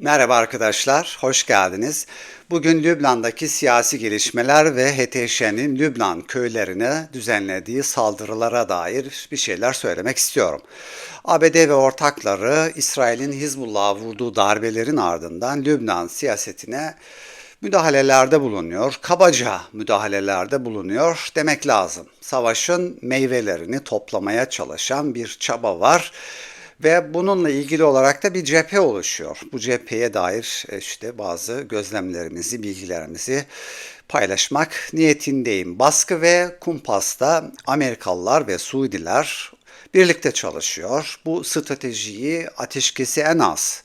Merhaba arkadaşlar, hoş geldiniz. Bugün Lübnan'daki siyasi gelişmeler ve HTŞ'nin Lübnan köylerine düzenlediği saldırılara dair bir şeyler söylemek istiyorum. ABD ve ortakları İsrail'in Hizbullah'a vurduğu darbelerin ardından Lübnan siyasetine müdahalelerde bulunuyor, kabaca müdahalelerde bulunuyor demek lazım. Savaşın meyvelerini toplamaya çalışan bir çaba var ve bununla ilgili olarak da bir cephe oluşuyor. Bu cepheye dair e, işte bazı gözlemlerimizi, bilgilerimizi paylaşmak niyetindeyim. Baskı ve kumpasta Amerikalılar ve Suudiler birlikte çalışıyor. Bu stratejiyi ateşkesi en az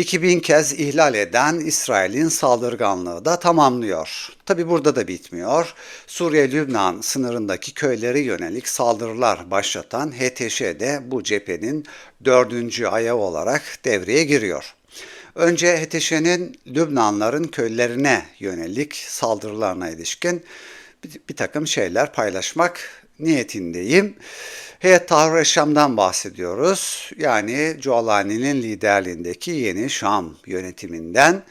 2000 kez ihlal eden İsrail'in saldırganlığı da tamamlıyor. Tabi burada da bitmiyor. Suriye-Lübnan sınırındaki köylere yönelik saldırılar başlatan HTŞ de bu cephenin dördüncü ayağı olarak devreye giriyor. Önce HTŞ'nin Lübnanların köylerine yönelik saldırılarına ilişkin bir, bir takım şeyler paylaşmak niyetindeyim. Heyet Tahrir Şam'dan bahsediyoruz. Yani Cualani'nin liderliğindeki yeni Şam yönetiminden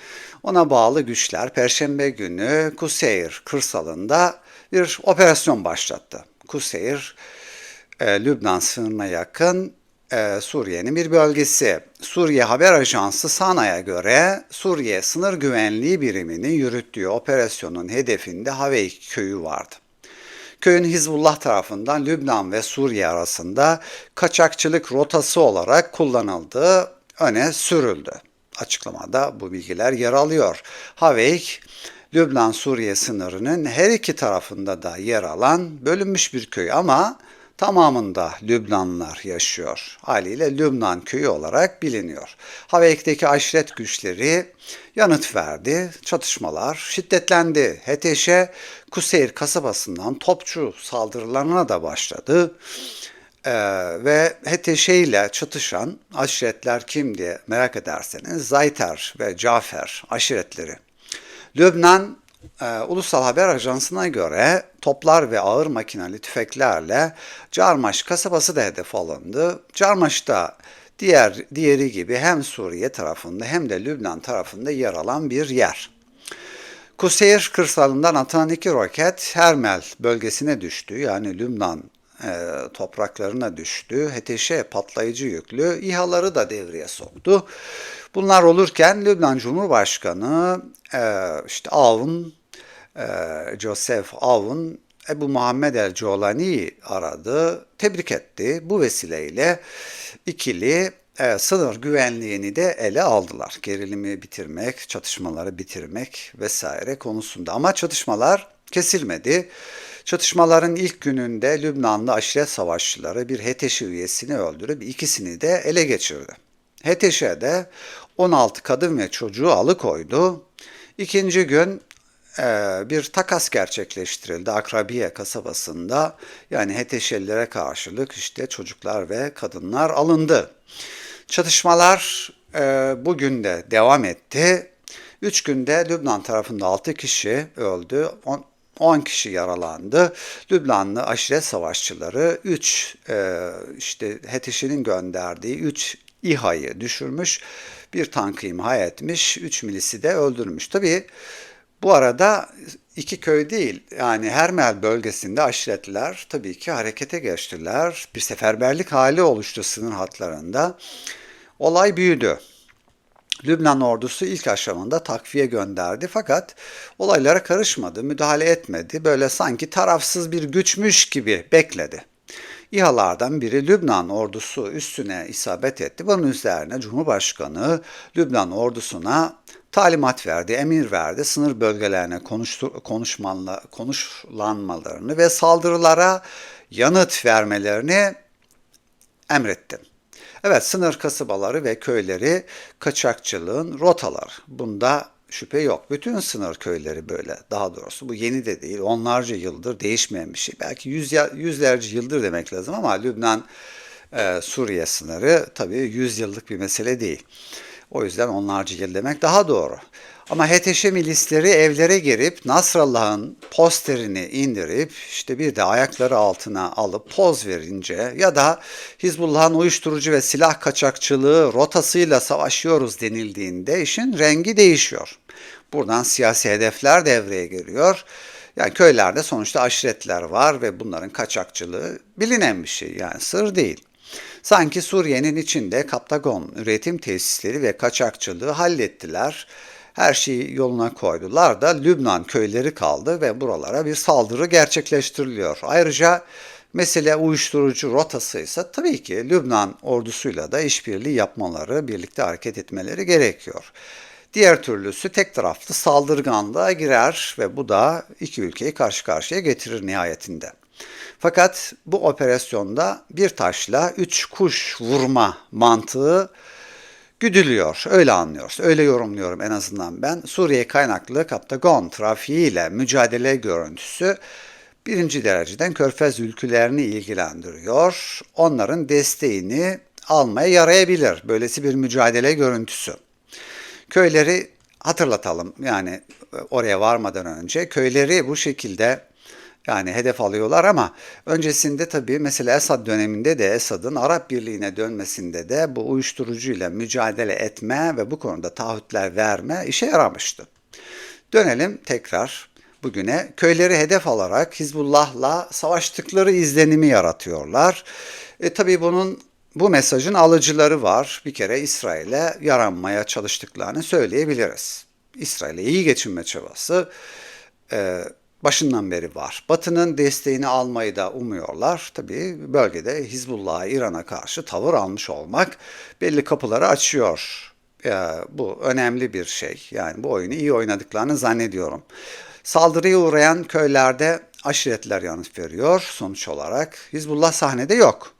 ona bağlı güçler Perşembe günü Kuseyir kırsalında bir operasyon başlattı. Kuseyir, e, Lübnan sınırına yakın e, Suriye'nin bir bölgesi. Suriye Haber Ajansı Sana'ya göre Suriye Sınır Güvenliği Biriminin yürüttüğü operasyonun hedefinde Haveyk köyü vardı. Köyün Hizbullah tarafından Lübnan ve Suriye arasında kaçakçılık rotası olarak kullanıldığı öne sürüldü. Açıklamada bu bilgiler yer alıyor. Haveyk, Lübnan-Suriye sınırının her iki tarafında da yer alan bölünmüş bir köy ama tamamında Lübnanlılar yaşıyor. Haliyle Lübnan köyü olarak biliniyor. Haveyk'teki aşiret güçleri yanıt verdi. Çatışmalar şiddetlendi. HTŞ Kuseyir kasabasından topçu saldırılarına da başladı. Ee, ve HTŞ ile çatışan aşiretler kim diye merak ederseniz Zayter ve Cafer aşiretleri. Lübnan e, Ulusal Haber Ajansı'na göre toplar ve ağır makineli tüfeklerle Carmaş kasabası da hedef alındı. Carmaş'ta diğer diğeri gibi hem Suriye tarafında hem de Lübnan tarafında yer alan bir yer. Kuseyir kırsalından atılan iki roket Hermel bölgesine düştü. Yani Lübnan e, topraklarına düştü. HTŞ patlayıcı yüklü İHA'ları da devreye soktu. Bunlar olurken Lübnan Cumhurbaşkanı e, işte Avun, e, Joseph Avun Ebu Muhammed el Colani aradı, tebrik etti. Bu vesileyle ikili e, sınır güvenliğini de ele aldılar. Gerilimi bitirmek, çatışmaları bitirmek vesaire konusunda. Ama çatışmalar kesilmedi. Çatışmaların ilk gününde Lübnanlı aşiret savaşçıları bir HTŞ üyesini öldürüp ikisini de ele geçirdi. HTŞ'de 16 kadın ve çocuğu alıkoydu. İkinci gün e, bir takas gerçekleştirildi Akrabiye kasabasında. Yani HTŞ'lilere karşılık işte çocuklar ve kadınlar alındı. Çatışmalar e, bugün de devam etti. Üç günde Lübnan tarafında 6 kişi öldü, 10 kişi yaralandı. Lübnanlı aşiret savaşçıları 3 e, işte HTŞ'nin gönderdiği 3 İHA'yı düşürmüş, bir tankı imha etmiş, 3 milisi de öldürmüş. Tabii bu arada iki köy değil yani Hermel bölgesinde aşiretler tabii ki harekete geçtiler. Bir seferberlik hali oluştu sınır hatlarında. Olay büyüdü. Lübnan ordusu ilk aşamada takviye gönderdi fakat olaylara karışmadı, müdahale etmedi. Böyle sanki tarafsız bir güçmüş gibi bekledi. İHA'lardan biri Lübnan ordusu üstüne isabet etti. Bunun üzerine Cumhurbaşkanı Lübnan ordusuna talimat verdi, emir verdi. Sınır bölgelerine konuşmanla, konuşlanmalarını ve saldırılara yanıt vermelerini emretti. Evet sınır kasabaları ve köyleri kaçakçılığın rotalar. Bunda şüphe yok. Bütün sınır köyleri böyle. Daha doğrusu bu yeni de değil. Onlarca yıldır değişmeyen bir şey. Belki yüz, yüzlerce yıldır demek lazım ama Lübnan e, Suriye sınırı tabii yüz yıllık bir mesele değil. O yüzden onlarca yıl demek daha doğru. Ama HTŞ milisleri evlere girip Nasrallah'ın posterini indirip işte bir de ayakları altına alıp poz verince ya da Hizbullah'ın uyuşturucu ve silah kaçakçılığı rotasıyla savaşıyoruz denildiğinde işin rengi değişiyor. Buradan siyasi hedefler devreye giriyor. Yani köylerde sonuçta aşiretler var ve bunların kaçakçılığı bilinen bir şey yani sır değil. Sanki Suriye'nin içinde Kaptagon üretim tesisleri ve kaçakçılığı hallettiler. Her şeyi yoluna koydular da Lübnan köyleri kaldı ve buralara bir saldırı gerçekleştiriliyor. Ayrıca mesele uyuşturucu rotası ise tabii ki Lübnan ordusuyla da işbirliği yapmaları, birlikte hareket etmeleri gerekiyor. Diğer türlüsü tek taraflı saldırganlığa girer ve bu da iki ülkeyi karşı karşıya getirir nihayetinde. Fakat bu operasyonda bir taşla üç kuş vurma mantığı güdülüyor. Öyle anlıyoruz. Öyle yorumluyorum en azından ben. Suriye kaynaklı Kaptagon trafiğiyle mücadele görüntüsü birinci dereceden Körfez ülkelerini ilgilendiriyor. Onların desteğini almaya yarayabilir. Böylesi bir mücadele görüntüsü. Köyleri hatırlatalım. Yani oraya varmadan önce köyleri bu şekilde yani hedef alıyorlar ama öncesinde tabii mesela Esad döneminde de Esad'ın Arap Birliği'ne dönmesinde de bu uyuşturucuyla mücadele etme ve bu konuda taahhütler verme işe yaramıştı. Dönelim tekrar bugüne. Köyleri hedef alarak Hizbullah'la savaştıkları izlenimi yaratıyorlar. E, tabii bunun bu mesajın alıcıları var. Bir kere İsrail'e yaranmaya çalıştıklarını söyleyebiliriz. İsrail'e iyi geçinme çabası e, başından beri var. Batı'nın desteğini almayı da umuyorlar. Tabii bölgede Hizbullah'a, İran'a karşı tavır almış olmak belli kapıları açıyor. Ya, bu önemli bir şey. Yani bu oyunu iyi oynadıklarını zannediyorum. Saldırıya uğrayan köylerde aşiretler yanıt veriyor sonuç olarak. Hizbullah sahnede yok.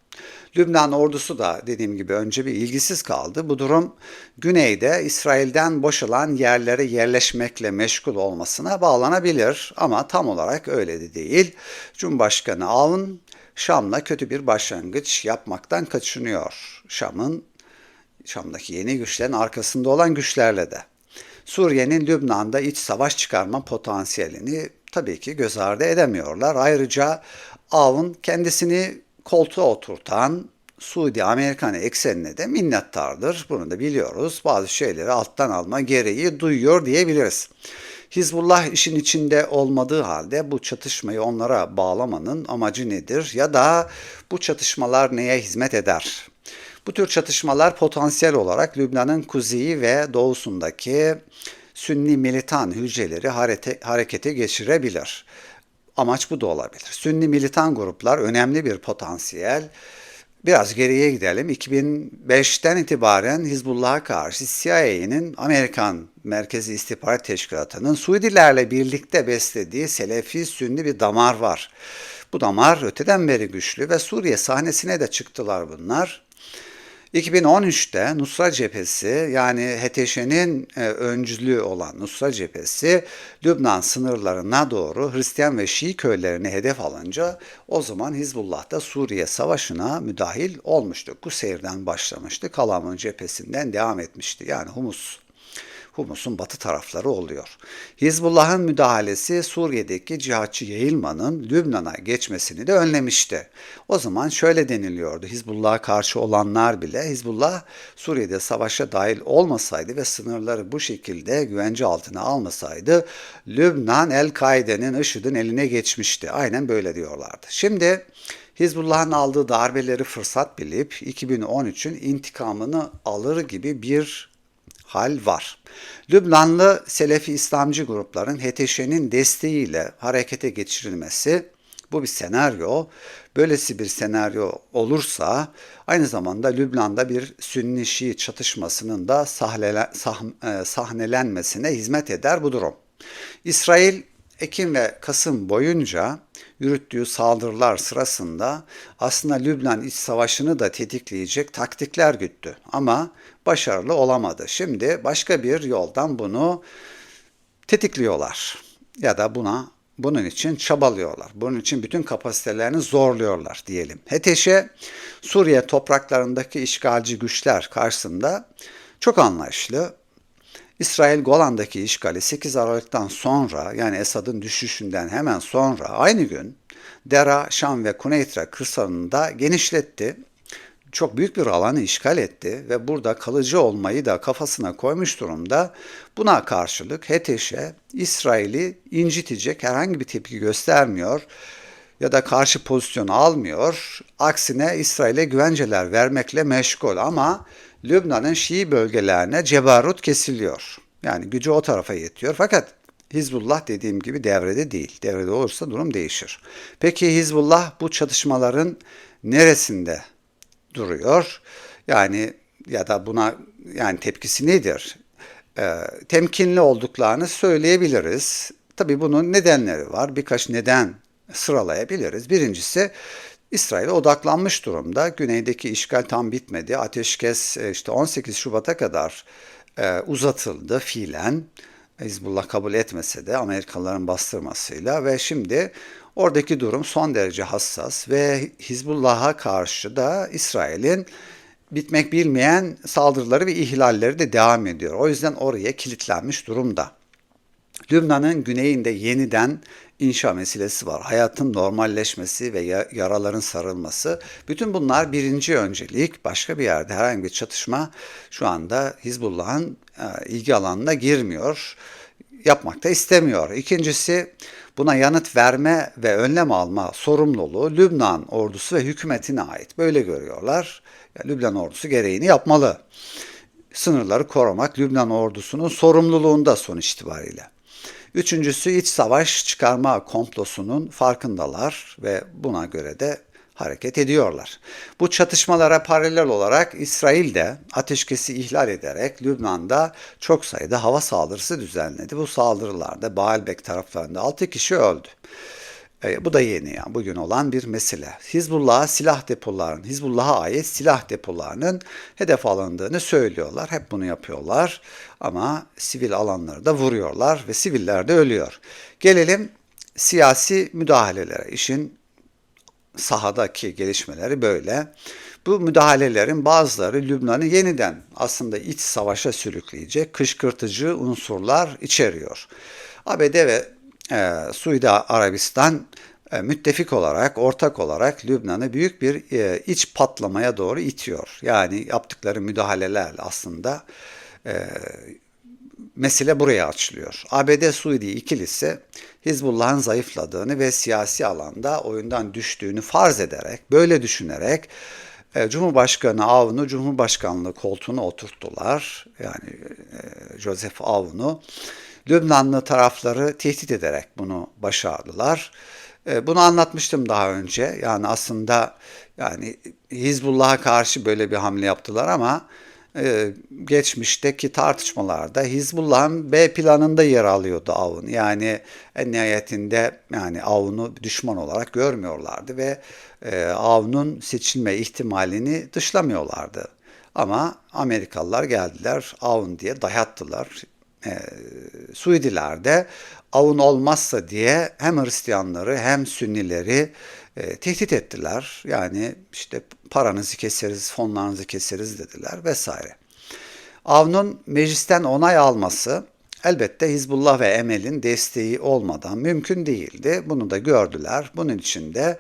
Lübnan ordusu da dediğim gibi önce bir ilgisiz kaldı. Bu durum güneyde İsrail'den boşalan yerlere yerleşmekle meşgul olmasına bağlanabilir ama tam olarak öyle de değil. Cumhurbaşkanı Avn Şam'la kötü bir başlangıç yapmaktan kaçınıyor. Şam'ın Şam'daki yeni güçlerin arkasında olan güçlerle de. Suriye'nin Lübnan'da iç savaş çıkarma potansiyelini tabii ki göz ardı edemiyorlar. Ayrıca Avn kendisini koltuğa oturtan Suudi Amerikan eksenine de minnettardır. Bunu da biliyoruz. Bazı şeyleri alttan alma gereği duyuyor diyebiliriz. Hizbullah işin içinde olmadığı halde bu çatışmayı onlara bağlamanın amacı nedir ya da bu çatışmalar neye hizmet eder? Bu tür çatışmalar potansiyel olarak Lübnan'ın kuzeyi ve doğusundaki Sünni militan hücreleri harekete geçirebilir. Amaç bu da olabilir. Sünni militan gruplar önemli bir potansiyel. Biraz geriye gidelim. 2005'ten itibaren Hizbullah'a karşı CIA'nin Amerikan Merkezi İstihbarat Teşkilatı'nın Suudilerle birlikte beslediği Selefi Sünni bir damar var. Bu damar öteden beri güçlü ve Suriye sahnesine de çıktılar bunlar. 2013'te Nusra Cephesi yani HTŞ'nin e, öncülüğü olan Nusra Cephesi Lübnan sınırlarına doğru Hristiyan ve Şii köylerini hedef alınca o zaman Hizbullah da Suriye Savaşı'na müdahil olmuştu. Kuseyir'den başlamıştı. Kalam'ın cephesinden devam etmişti. Yani Humus Humus'un batı tarafları oluyor. Hizbullah'ın müdahalesi Suriye'deki cihatçı yayılmanın Lübnan'a geçmesini de önlemişti. O zaman şöyle deniliyordu. Hizbullah'a karşı olanlar bile Hizbullah Suriye'de savaşa dahil olmasaydı ve sınırları bu şekilde güvence altına almasaydı Lübnan El-Kaide'nin IŞİD'in eline geçmişti. Aynen böyle diyorlardı. Şimdi Hizbullah'ın aldığı darbeleri fırsat bilip 2013'ün intikamını alır gibi bir hal var. Lübnanlı Selefi İslamcı grupların HTŞ'nin desteğiyle harekete geçirilmesi bu bir senaryo. Böylesi bir senaryo olursa aynı zamanda Lübnan'da bir Sünni Şii çatışmasının da e, sahnelenmesine hizmet eder bu durum. İsrail Ekim ve Kasım boyunca yürüttüğü saldırılar sırasında aslında Lübnan iç savaşını da tetikleyecek taktikler güttü ama başarılı olamadı. Şimdi başka bir yoldan bunu tetikliyorlar ya da buna bunun için çabalıyorlar. Bunun için bütün kapasitelerini zorluyorlar diyelim. HTŞ Suriye topraklarındaki işgalci güçler karşısında çok anlayışlı İsrail Golan'daki işgali 8 Aralık'tan sonra yani Esad'ın düşüşünden hemen sonra aynı gün Dera, Şam ve Kuneytre kırsalında genişletti. Çok büyük bir alanı işgal etti ve burada kalıcı olmayı da kafasına koymuş durumda. Buna karşılık HTŞ'e İsrail'i incitecek herhangi bir tepki göstermiyor ya da karşı pozisyon almıyor. Aksine İsrail'e güvenceler vermekle meşgul ama Lübnan'ın Şii bölgelerine cebarut kesiliyor. Yani gücü o tarafa yetiyor. Fakat Hizbullah dediğim gibi devrede değil. Devrede olursa durum değişir. Peki Hizbullah bu çatışmaların neresinde duruyor? Yani ya da buna yani tepkisi nedir? Ee, temkinli olduklarını söyleyebiliriz. Tabii bunun nedenleri var. Birkaç neden sıralayabiliriz. Birincisi İsrail'e odaklanmış durumda. Güneydeki işgal tam bitmedi. Ateşkes e, işte 18 Şubat'a kadar e, uzatıldı fiilen. Hizbullah kabul etmese de Amerikalıların bastırmasıyla ve şimdi oradaki durum son derece hassas ve Hizbullah'a karşı da İsrail'in bitmek bilmeyen saldırıları ve ihlalleri de devam ediyor. O yüzden oraya kilitlenmiş durumda. Lübnan'ın güneyinde yeniden inşa meselesi var. Hayatın normalleşmesi ve yaraların sarılması. Bütün bunlar birinci öncelik. Başka bir yerde herhangi bir çatışma şu anda Hizbullah'ın e, ilgi alanına girmiyor. Yapmak da istemiyor. İkincisi buna yanıt verme ve önlem alma sorumluluğu Lübnan ordusu ve hükümetine ait. Böyle görüyorlar. Yani Lübnan ordusu gereğini yapmalı. Sınırları korumak Lübnan ordusunun sorumluluğunda sonuç itibariyle. Üçüncüsü iç savaş çıkarma komplosunun farkındalar ve buna göre de hareket ediyorlar. Bu çatışmalara paralel olarak İsrail de ateşkesi ihlal ederek Lübnan'da çok sayıda hava saldırısı düzenledi. Bu saldırılarda Baalbek taraflarında 6 kişi öldü. E, bu da yeni yani bugün olan bir mesele. Hizbullah'a silah depolarının, Hizbullah'a ait silah depolarının hedef alındığını söylüyorlar. Hep bunu yapıyorlar ama sivil alanları da vuruyorlar ve siviller de ölüyor. Gelelim siyasi müdahalelere. İşin sahadaki gelişmeleri böyle. Bu müdahalelerin bazıları Lübnan'ı yeniden aslında iç savaşa sürükleyecek kışkırtıcı unsurlar içeriyor. ABD ve e, Suudi Arabistan e, müttefik olarak, ortak olarak Lübnan'ı büyük bir e, iç patlamaya doğru itiyor. Yani yaptıkları müdahalelerle aslında e, mesele buraya açılıyor. ABD-Suudi ikilisi Hizbullah'ın zayıfladığını ve siyasi alanda oyundan düştüğünü farz ederek, böyle düşünerek e, Cumhurbaşkanı Avun'u Cumhurbaşkanlığı koltuğuna oturttular. Yani e, Joseph Avun'u. Lübnanlı tarafları tehdit ederek bunu başardılar. E, bunu anlatmıştım daha önce. Yani aslında yani Hizbullah'a karşı böyle bir hamle yaptılar ama e, geçmişteki tartışmalarda Hizbullah'ın B planında yer alıyordu Avun. Yani en nihayetinde yani Avun'u düşman olarak görmüyorlardı ve e, Avun'un seçilme ihtimalini dışlamıyorlardı. Ama Amerikalılar geldiler Avun diye dayattılar e, Suudiler de avun olmazsa diye hem Hristiyanları hem Sünnileri e, tehdit ettiler. Yani işte paranızı keseriz, fonlarınızı keseriz dediler vesaire. Avnun meclisten onay alması elbette Hizbullah ve Emel'in desteği olmadan mümkün değildi. Bunu da gördüler. Bunun için de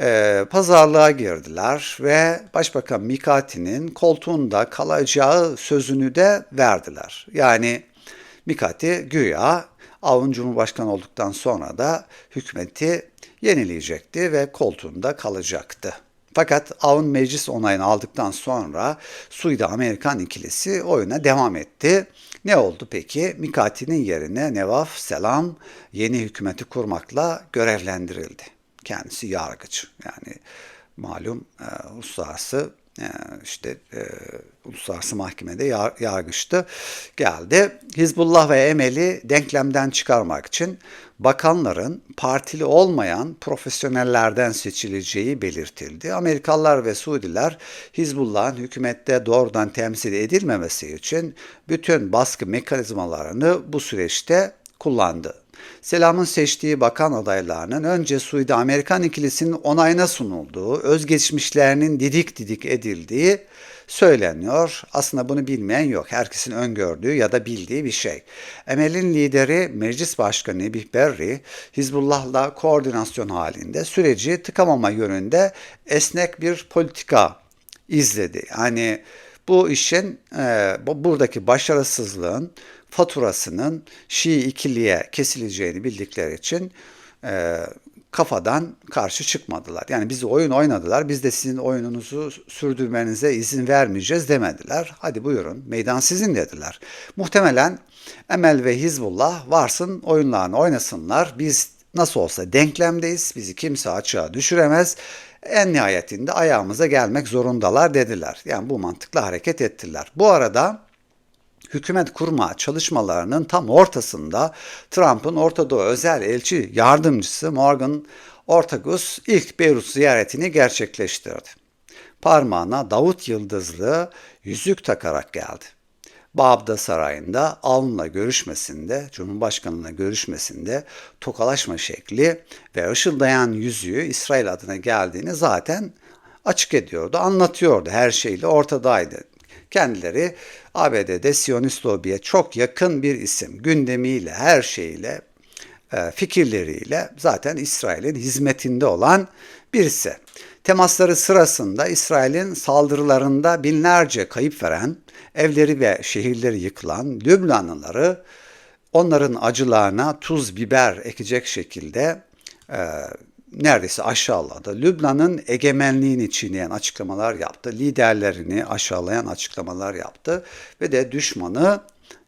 e, pazarlığa girdiler ve Başbakan Mikati'nin koltuğunda kalacağı sözünü de verdiler. Yani Mikati güya Avun Cumhurbaşkanı olduktan sonra da hükümeti yenileyecekti ve koltuğunda kalacaktı. Fakat Avun meclis onayını aldıktan sonra Suudi Amerikan ikilisi oyuna devam etti. Ne oldu peki? Mikati'nin yerine Nevaf Selam yeni hükümeti kurmakla görevlendirildi. Kendisi yargıç. Yani malum e, uluslararası işte e, uluslararası mahkemede yar, yargıçtı geldi. Hizbullah ve Emel'i denklemden çıkarmak için bakanların partili olmayan profesyonellerden seçileceği belirtildi. Amerikalılar ve Suudiler Hizbullah'ın hükümette doğrudan temsil edilmemesi için bütün baskı mekanizmalarını bu süreçte kullandı. Selam'ın seçtiği bakan adaylarının önce Suudi Amerikan ikilisinin onayına sunulduğu, özgeçmişlerinin didik didik edildiği, söyleniyor. Aslında bunu bilmeyen yok. Herkesin öngördüğü ya da bildiği bir şey. Emel'in lideri Meclis Başkanı Nebih Berri, Hizbullah'la koordinasyon halinde süreci tıkamama yönünde esnek bir politika izledi. Yani bu işin e, buradaki başarısızlığın faturasının Şii ikiliye kesileceğini bildikleri için e, kafadan karşı çıkmadılar. Yani bizi oyun oynadılar. Biz de sizin oyununuzu sürdürmenize izin vermeyeceğiz demediler. Hadi buyurun meydan sizin dediler. Muhtemelen Emel ve Hizbullah varsın oyunlarını oynasınlar. Biz nasıl olsa denklemdeyiz. Bizi kimse açığa düşüremez. En nihayetinde ayağımıza gelmek zorundalar dediler. Yani bu mantıkla hareket ettiler. Bu arada hükümet kurma çalışmalarının tam ortasında Trump'ın Orta Doğu özel elçi yardımcısı Morgan Ortagus ilk Beyrut ziyaretini gerçekleştirdi. Parmağına Davut Yıldızlı yüzük takarak geldi. Bağda Sarayı'nda Avun'la görüşmesinde, Cumhurbaşkanı'na görüşmesinde tokalaşma şekli ve ışıldayan yüzüğü İsrail adına geldiğini zaten açık ediyordu, anlatıyordu. Her şeyle ortadaydı. Kendileri ABD'de Siyonist lobiye çok yakın bir isim. Gündemiyle, her şeyiyle, e, fikirleriyle zaten İsrail'in hizmetinde olan birisi. Temasları sırasında İsrail'in saldırılarında binlerce kayıp veren, evleri ve şehirleri yıkılan Lübnanlıları onların acılarına tuz biber ekecek şekilde e, neredeyse aşağıladı. Lübnan'ın egemenliğini çiğneyen açıklamalar yaptı. Liderlerini aşağılayan açıklamalar yaptı ve de düşmanı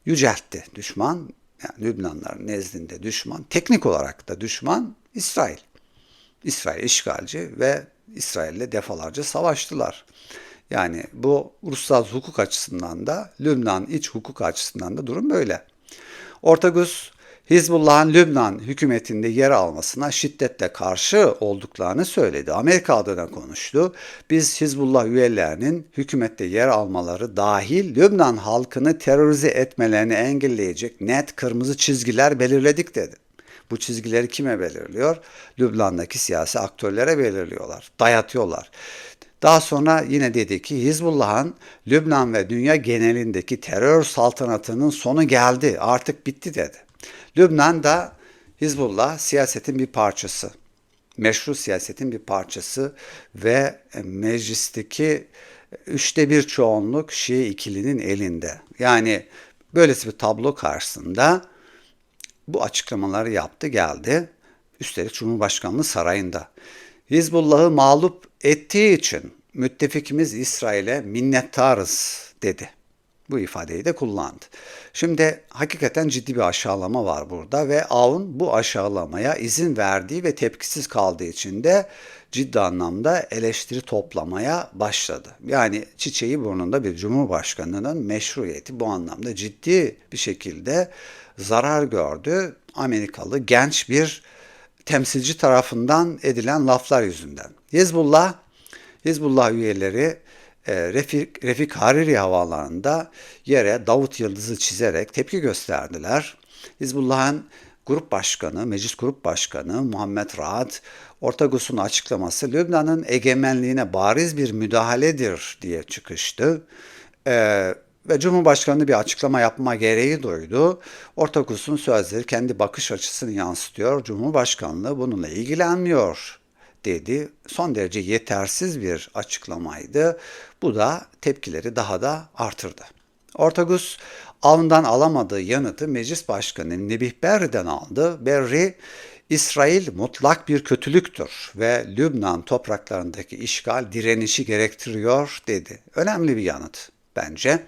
yüceltti. Düşman yani Lübnanlar nezdinde düşman, teknik olarak da düşman İsrail. İsrail işgalci ve İsrail'le defalarca savaştılar. Yani bu uluslararası hukuk açısından da Lübnan iç hukuk açısından da durum böyle. Ortagus Hizbullah'ın Lübnan hükümetinde yer almasına şiddetle karşı olduklarını söyledi. Amerika adına konuştu. Biz Hizbullah üyelerinin hükümette yer almaları dahil Lübnan halkını terörize etmelerini engelleyecek net kırmızı çizgiler belirledik dedi. Bu çizgileri kime belirliyor? Lübnan'daki siyasi aktörlere belirliyorlar, dayatıyorlar. Daha sonra yine dedi ki Hizbullah'ın Lübnan ve dünya genelindeki terör saltanatının sonu geldi, artık bitti dedi. Lübnan da Hizbullah siyasetin bir parçası. Meşru siyasetin bir parçası ve meclisteki üçte bir çoğunluk Şii ikilinin elinde. Yani böylesi bir tablo karşısında bu açıklamaları yaptı geldi. Üstelik Cumhurbaşkanlığı sarayında. Hizbullah'ı mağlup ettiği için müttefikimiz İsrail'e minnettarız dedi. Bu ifadeyi de kullandı. Şimdi hakikaten ciddi bir aşağılama var burada ve Avun bu aşağılamaya izin verdiği ve tepkisiz kaldığı için de ciddi anlamda eleştiri toplamaya başladı. Yani çiçeği burnunda bir cumhurbaşkanının meşruiyeti bu anlamda ciddi bir şekilde zarar gördü. Amerikalı genç bir temsilci tarafından edilen laflar yüzünden. Hizbullah, Hizbullah üyeleri e, Refik, Refik Hariri havaalanında yere Davut Yıldız'ı çizerek tepki gösterdiler. Hizbullah'ın grup başkanı, meclis grup başkanı Muhammed Rahat, Ortagus'un açıklaması Lübnan'ın egemenliğine bariz bir müdahaledir diye çıkıştı. Ee, ve Cumhurbaşkanı bir açıklama yapma gereği duydu. Ortagus'un sözleri kendi bakış açısını yansıtıyor. Cumhurbaşkanlığı bununla ilgilenmiyor dedi. Son derece yetersiz bir açıklamaydı. Bu da tepkileri daha da artırdı. Ortagus avından alamadığı yanıtı Meclis Başkanı Nebih Berri'den aldı. Berri, İsrail mutlak bir kötülüktür ve Lübnan topraklarındaki işgal direnişi gerektiriyor dedi. Önemli bir yanıt bence.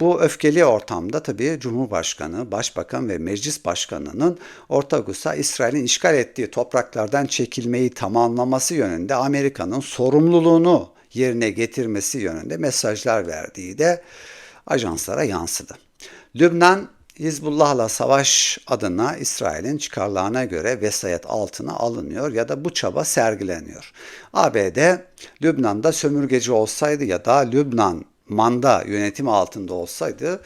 Bu öfkeli ortamda tabii Cumhurbaşkanı, Başbakan ve Meclis Başkanı'nın Ortagus'a İsrail'in işgal ettiği topraklardan çekilmeyi tamamlaması yönünde Amerika'nın sorumluluğunu yerine getirmesi yönünde mesajlar verdiği de ajanslara yansıdı. Lübnan Hizbullah'la savaş adına İsrail'in çıkarlarına göre vesayet altına alınıyor ya da bu çaba sergileniyor. ABD Lübnan'da sömürgeci olsaydı ya da Lübnan manda yönetim altında olsaydı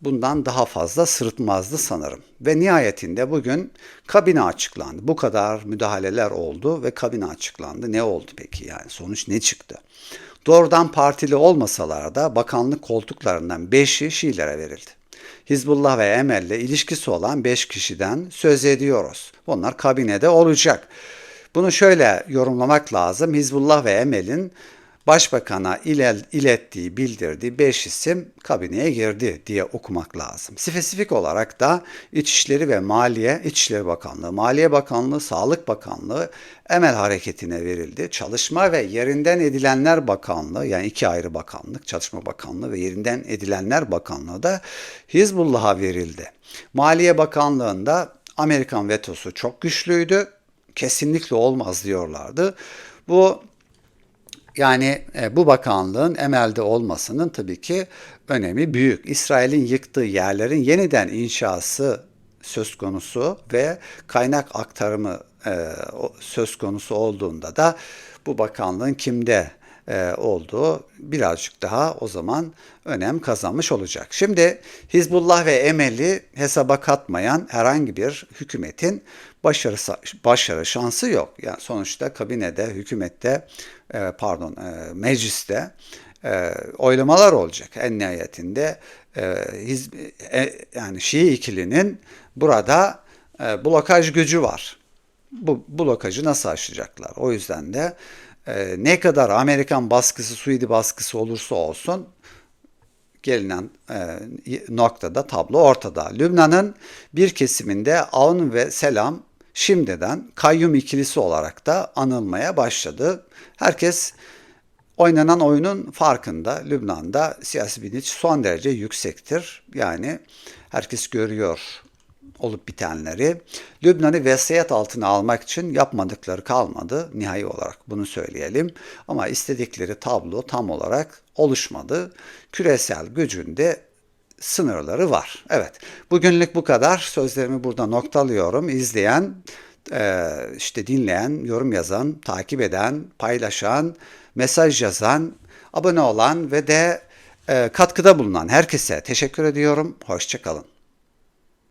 bundan daha fazla sırıtmazdı sanırım. Ve nihayetinde bugün kabine açıklandı. Bu kadar müdahaleler oldu ve kabine açıklandı. Ne oldu peki yani sonuç ne çıktı? Doğrudan partili olmasalar da bakanlık koltuklarından 5'i Şiilere verildi. Hizbullah ve Emel'le ilişkisi olan 5 kişiden söz ediyoruz. Bunlar kabinede olacak. Bunu şöyle yorumlamak lazım. Hizbullah ve Emel'in başbakana ilettiği, bildirdiği 5 isim kabineye girdi diye okumak lazım. Spesifik olarak da İçişleri ve Maliye, İçişleri Bakanlığı, Maliye Bakanlığı, Sağlık Bakanlığı Emel Hareketi'ne verildi. Çalışma ve Yerinden Edilenler Bakanlığı yani iki ayrı bakanlık, Çalışma Bakanlığı ve Yerinden Edilenler Bakanlığı da Hizbullah'a verildi. Maliye Bakanlığı'nda Amerikan vetosu çok güçlüydü. Kesinlikle olmaz diyorlardı. Bu yani e, bu bakanlığın emelde olmasının tabii ki önemi büyük. İsrail'in yıktığı yerlerin yeniden inşası söz konusu ve kaynak aktarımı e, söz konusu olduğunda da bu bakanlığın kimde e, olduğu birazcık daha o zaman önem kazanmış olacak. Şimdi Hizbullah ve Emel'i hesaba katmayan herhangi bir hükümetin başarı, başarı şansı yok. Yani sonuçta kabinede, hükümette, e, pardon e, mecliste e, oylamalar olacak. En nihayetinde hizb, e, yani Şii ikilinin burada e, blokaj gücü var. Bu blokajı nasıl aşacaklar? O yüzden de e, ne kadar Amerikan baskısı, Suudi baskısı olursa olsun gelinen e, noktada tablo ortada. Lübnan'ın bir kesiminde Avn ve Selam şimdiden kayyum ikilisi olarak da anılmaya başladı. Herkes oynanan oyunun farkında. Lübnan'da siyasi bilinç son derece yüksektir. Yani herkes görüyor olup bitenleri. Lübnan'ı vesayet altına almak için yapmadıkları kalmadı nihai olarak bunu söyleyelim. Ama istedikleri tablo tam olarak oluşmadı. Küresel gücünde sınırları var. Evet, bugünlük bu kadar. Sözlerimi burada noktalıyorum. İzleyen, işte dinleyen, yorum yazan, takip eden, paylaşan, mesaj yazan, abone olan ve de katkıda bulunan herkese teşekkür ediyorum. Hoşçakalın.